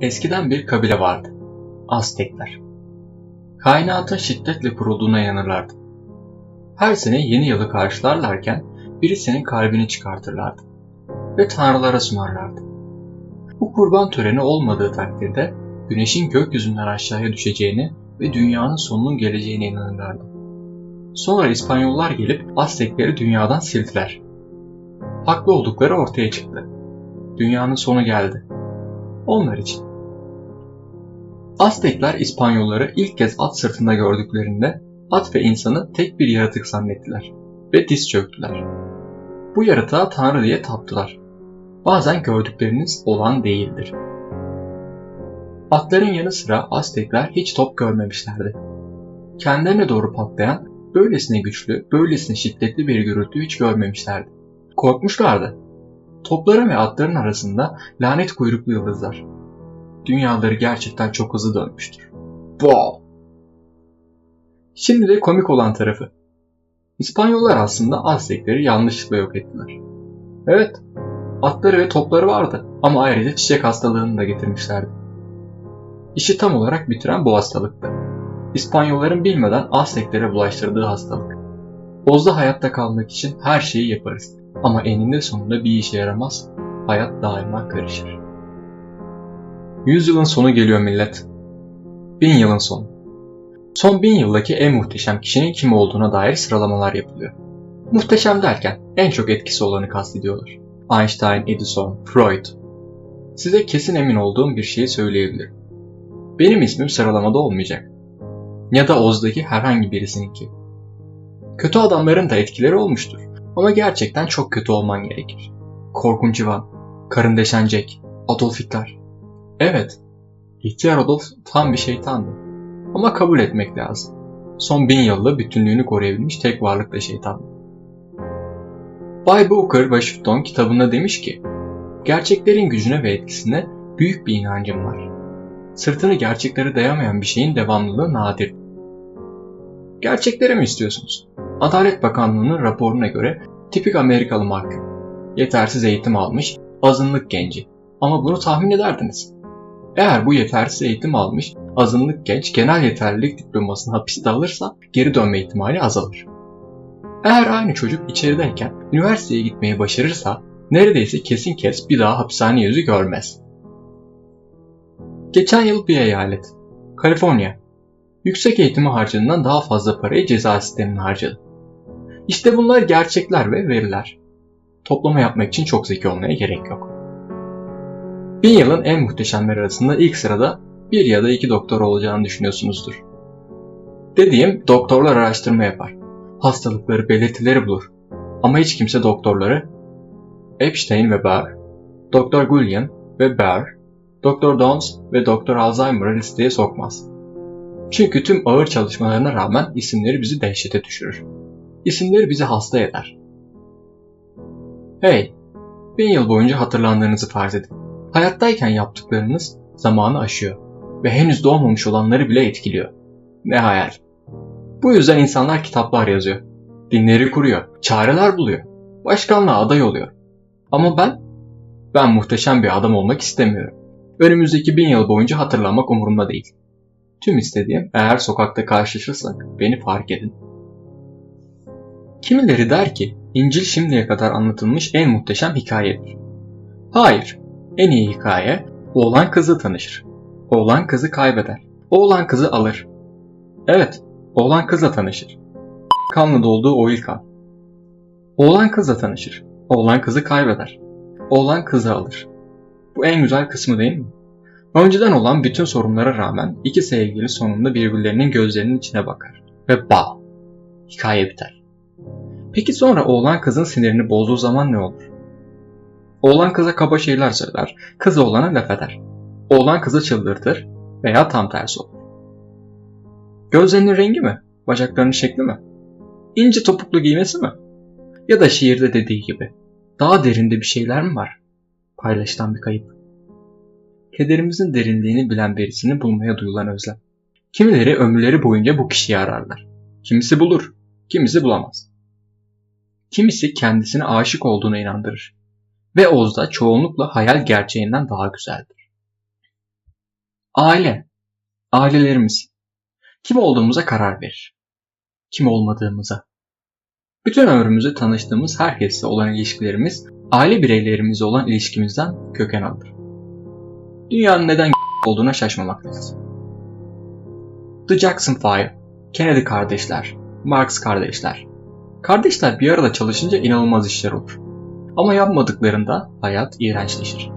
Eskiden bir kabile vardı. Aztekler. Kainatın şiddetle kurulduğuna inanırlardı. Her sene yeni yılı karşılarlarken birisinin kalbini çıkartırlardı ve tanrılara sunarlardı. Bu kurban töreni olmadığı takdirde güneşin gökyüzünden aşağıya düşeceğini ve dünyanın sonunun geleceğine inanırlardı. Sonra İspanyollar gelip Aztekleri dünyadan sildiler. Haklı oldukları ortaya çıktı. Dünyanın sonu geldi. Onlar için. Aztekler İspanyolları ilk kez at sırtında gördüklerinde at ve insanı tek bir yaratık zannettiler ve diz çöktüler. Bu yaratığa Tanrı diye taptılar. Bazen gördükleriniz olan değildir. Atların yanı sıra Aztekler hiç top görmemişlerdi. Kendilerine doğru patlayan, böylesine güçlü, böylesine şiddetli bir gürültü hiç görmemişlerdi. Korkmuşlardı. Topların ve atların arasında lanet kuyruklu yıldızlar. Dünyaları gerçekten çok hızlı dönmüştür. Wow! Şimdi de komik olan tarafı. İspanyollar aslında Aztekleri yanlışlıkla yok ettiler. Evet, atları ve topları vardı ama ayrıca çiçek hastalığını da getirmişlerdi. İşi tam olarak bitiren bu hastalıktı. İspanyolların bilmeden Azteklere bulaştırdığı hastalık. Bozda hayatta kalmak için her şeyi yaparız ama eninde sonunda bir işe yaramaz, hayat daima karışır. Yüzyılın sonu geliyor millet. Bin yılın sonu. Son bin yıldaki en muhteşem kişinin kim olduğuna dair sıralamalar yapılıyor. Muhteşem derken en çok etkisi olanı kastediyorlar. Einstein, Edison, Freud. Size kesin emin olduğum bir şeyi söyleyebilirim. Benim ismim sıralamada olmayacak. Ya da Oz'daki herhangi birisininki. Kötü adamların da etkileri olmuştur. Ama gerçekten çok kötü olman gerekir. Korkunç Ivan, Karın Deşen Jack, Adolf Hitler. Evet, İhtiyar Adolf tam bir şeytandı. Ama kabul etmek lazım. Son bin yılda bütünlüğünü koruyabilmiş tek varlık da şeytandı. Bay Booker Washington kitabında demiş ki, gerçeklerin gücüne ve etkisine büyük bir inancım var. Sırtını gerçeklere dayamayan bir şeyin devamlılığı nadir. Gerçekleri mi istiyorsunuz? Adalet Bakanlığı'nın raporuna göre tipik Amerikalı mahkum. Yetersiz eğitim almış, azınlık genci. Ama bunu tahmin ederdiniz. Eğer bu yetersiz eğitim almış, azınlık genç genel yeterlilik diplomasını hapiste alırsa geri dönme ihtimali azalır. Eğer aynı çocuk içerideyken üniversiteye gitmeyi başarırsa neredeyse kesin kes bir daha hapishane yüzü görmez. Geçen yıl bir eyalet, Kaliforniya, yüksek eğitime harcadığından daha fazla parayı ceza sistemine harcadı. İşte bunlar gerçekler ve veriler. Toplama yapmak için çok zeki olmaya gerek yok. Bin yılın en muhteşemleri arasında ilk sırada bir ya da iki doktor olacağını düşünüyorsunuzdur. Dediğim doktorlar araştırma yapar. Hastalıkları, belirtileri bulur. Ama hiç kimse doktorları Epstein ve Barr, Dr. Gullion ve Barr, Dr. Downs ve Dr. Alzheimer'ı listeye sokmaz. Çünkü tüm ağır çalışmalarına rağmen isimleri bizi dehşete düşürür. İsimleri bizi hasta eder. Hey, bin yıl boyunca hatırlandığınızı farz edin. Hayattayken yaptıklarınız zamanı aşıyor ve henüz doğmamış olanları bile etkiliyor. Ne hayal. Bu yüzden insanlar kitaplar yazıyor. Dinleri kuruyor, çareler buluyor. Başkanlığa aday oluyor. Ama ben, ben muhteşem bir adam olmak istemiyorum. Önümüzdeki bin yıl boyunca hatırlanmak umurumda değil. Tüm istediğim eğer sokakta karşılaşırsak beni fark edin. Kimileri der ki İncil şimdiye kadar anlatılmış en muhteşem hikayedir. Hayır, en iyi hikaye oğlan kızı tanışır. Oğlan kızı kaybeder. Oğlan kızı alır. Evet, oğlan kızla tanışır. Kanlı dolduğu o ilk an. Oğlan kızla tanışır. Oğlan kızı kaybeder. Oğlan kızı alır. Bu en güzel kısmı değil mi? Önceden olan bütün sorunlara rağmen iki sevgili sonunda birbirlerinin gözlerinin içine bakar. Ve bağ. Hikaye biter. Peki sonra oğlan kızın sinirini bozduğu zaman ne olur? Oğlan kıza kaba şeyler söyler, kız oğlana laf eder. Oğlan kızı çıldırtır veya tam tersi olur. Gözlerinin rengi mi? Bacaklarının şekli mi? İnce topuklu giymesi mi? Ya da şiirde dediği gibi daha derinde bir şeyler mi var? Paylaşılan bir kayıp. Kederimizin derinliğini bilen birisini bulmaya duyulan özlem. Kimileri ömürleri boyunca bu kişiyi ararlar. Kimisi bulur, kimisi bulamaz. Kimisi kendisine aşık olduğuna inandırır. Ve Oz'da çoğunlukla hayal gerçeğinden daha güzeldir. Aile. Ailelerimiz. Kim olduğumuza karar verir. Kim olmadığımıza. Bütün ömrümüzde tanıştığımız herkesle olan ilişkilerimiz, aile bireylerimizle olan ilişkimizden köken alır. Dünyanın neden olduğuna şaşmamaktayız. The Jackson Five, Kennedy kardeşler, Marx kardeşler. Kardeşler bir arada çalışınca inanılmaz işler olur. Ama yapmadıklarında hayat iğrençleşir.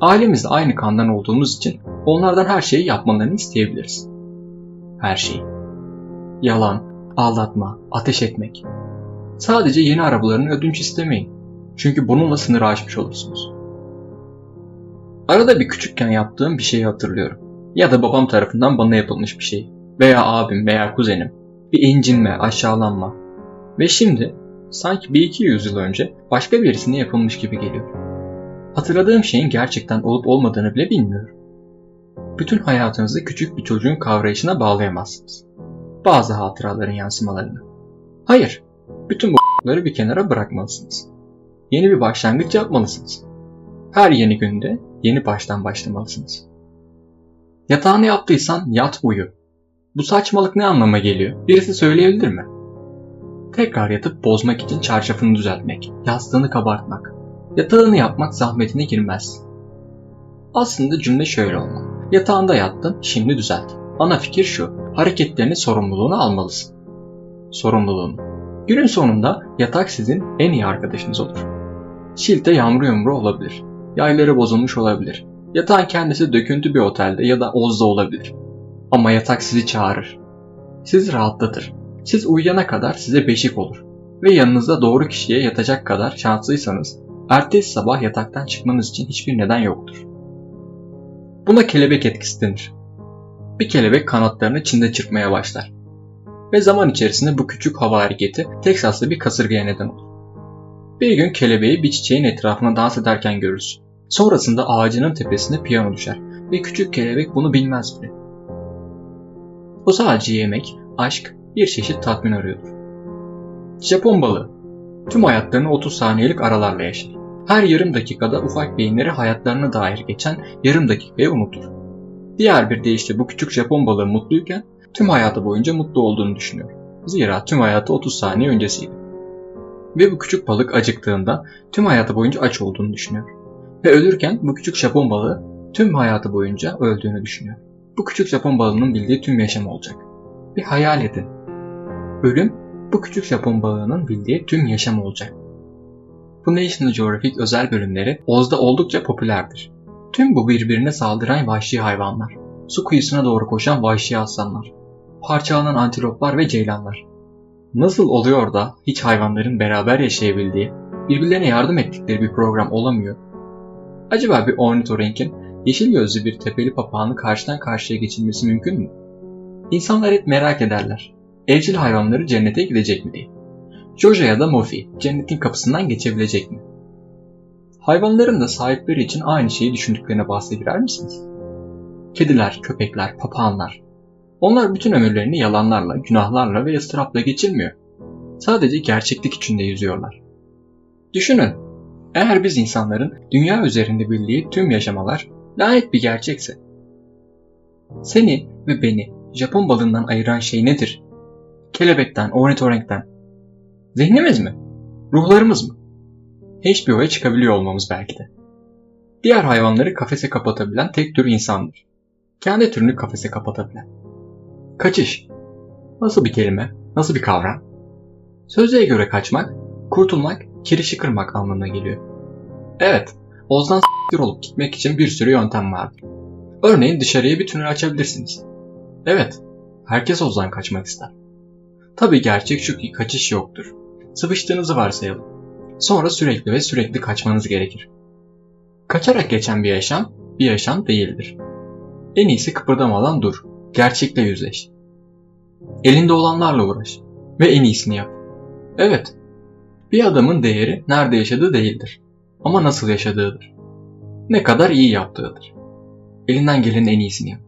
Ailemizle aynı kandan olduğumuz için onlardan her şeyi yapmalarını isteyebiliriz. Her şeyi. Yalan, aldatma, ateş etmek. Sadece yeni arabalarını ödünç istemeyin. Çünkü bununla sınırı aşmış olursunuz. Arada bir küçükken yaptığım bir şeyi hatırlıyorum. Ya da babam tarafından bana yapılmış bir şey. Veya abim veya kuzenim. Bir incinme, aşağılanma. Ve şimdi sanki bir iki yüzyıl önce başka birisine yapılmış gibi geliyor. Hatırladığım şeyin gerçekten olup olmadığını bile bilmiyorum. Bütün hayatınızı küçük bir çocuğun kavrayışına bağlayamazsınız. Bazı hatıraların yansımalarını. Hayır, bütün bu bir kenara bırakmalısınız. Yeni bir başlangıç yapmalısınız. Her yeni günde yeni baştan başlamalısınız. Yatağını yaptıysan yat uyu. Bu saçmalık ne anlama geliyor? Birisi söyleyebilir mi? Tekrar yatıp bozmak için çarşafını düzeltmek, yastığını kabartmak, yatağını yapmak zahmetine girmez. Aslında cümle şöyle olmalı. Yatağında yattın, şimdi düzelt. Ana fikir şu, hareketlerini sorumluluğunu almalısın. Sorumluluğunu. Günün sonunda yatak sizin en iyi arkadaşınız olur. Şilte yağmur yumru olabilir. Yayları bozulmuş olabilir. Yatağın kendisi döküntü bir otelde ya da ozda olabilir. Ama yatak sizi çağırır. Sizi rahatlatır. Siz uyuyana kadar size beşik olur. Ve yanınızda doğru kişiye yatacak kadar şanslıysanız ertesi sabah yataktan çıkmanız için hiçbir neden yoktur. Buna kelebek etkisi denir. Bir kelebek kanatlarını Çin'de çırpmaya başlar. Ve zaman içerisinde bu küçük hava hareketi Teksas'ta bir kasırgaya neden olur. Bir gün kelebeği bir çiçeğin etrafına dans ederken görürsün. Sonrasında ağacının tepesine piyano düşer ve küçük kelebek bunu bilmez bile. O sadece yemek, aşk, bir çeşit tatmin arıyordur. Japon balığı tüm hayatlarını 30 saniyelik aralarla yaşar. Her yarım dakikada ufak beyinleri hayatlarına dair geçen yarım dakikayı unutur. Diğer bir deyişle bu küçük Japon balığı mutluyken tüm hayatı boyunca mutlu olduğunu düşünüyor. Zira tüm hayatı 30 saniye öncesiydi. Ve bu küçük balık acıktığında tüm hayatı boyunca aç olduğunu düşünüyor. Ve ölürken bu küçük Japon balığı tüm hayatı boyunca öldüğünü düşünüyor. Bu küçük Japon balığının bildiği tüm yaşam olacak. Bir hayal edin. Ölüm bu küçük Japon balığının bildiği tüm yaşam olacak. Bu National Geographic özel bölümleri Oz'da oldukça popülerdir. Tüm bu birbirine saldıran vahşi hayvanlar, su kıyısına doğru koşan vahşi aslanlar, parçalanan antiloplar ve ceylanlar. Nasıl oluyor da hiç hayvanların beraber yaşayabildiği, birbirlerine yardım ettikleri bir program olamıyor? Acaba bir ornitorenk'in yeşil gözlü bir tepeli papağanı karşıdan karşıya geçilmesi mümkün mü? İnsanlar hep merak ederler. Evcil hayvanları cennete gidecek mi diye. Jojo ya da Mofi cennetin kapısından geçebilecek mi? Hayvanların da sahipleri için aynı şeyi düşündüklerine bahsedilir misiniz? Kediler, köpekler, papağanlar. Onlar bütün ömürlerini yalanlarla, günahlarla ve ıstırapla geçirmiyor. Sadece gerçeklik içinde yüzüyorlar. Düşünün, eğer biz insanların dünya üzerinde bildiği tüm yaşamalar lanet bir gerçekse. Seni ve beni Japon balığından ayıran şey nedir? Kelebekten, ornitorenkten. Zihnimiz mi? Ruhlarımız mı? HBO'ya çıkabiliyor olmamız belki de. Diğer hayvanları kafese kapatabilen tek tür insandır. Kendi türünü kafese kapatabilen. Kaçış. Nasıl bir kelime? Nasıl bir kavram? Sözlüğe göre kaçmak, kurtulmak, kirişi kırmak anlamına geliyor. Evet, Oz'dan s**tir olup gitmek için bir sürü yöntem vardır. Örneğin dışarıya bir tünel açabilirsiniz. Evet, herkes Oz'dan kaçmak ister. Tabii gerçek şu ki kaçış yoktur. Sıvıştığınızı varsayalım. Sonra sürekli ve sürekli kaçmanız gerekir. Kaçarak geçen bir yaşam, bir yaşam değildir. En iyisi kıpırdamadan dur. Gerçekle yüzleş. Elinde olanlarla uğraş. Ve en iyisini yap. Evet. Bir adamın değeri nerede yaşadığı değildir. Ama nasıl yaşadığıdır. Ne kadar iyi yaptığıdır. Elinden gelenin en iyisini yap.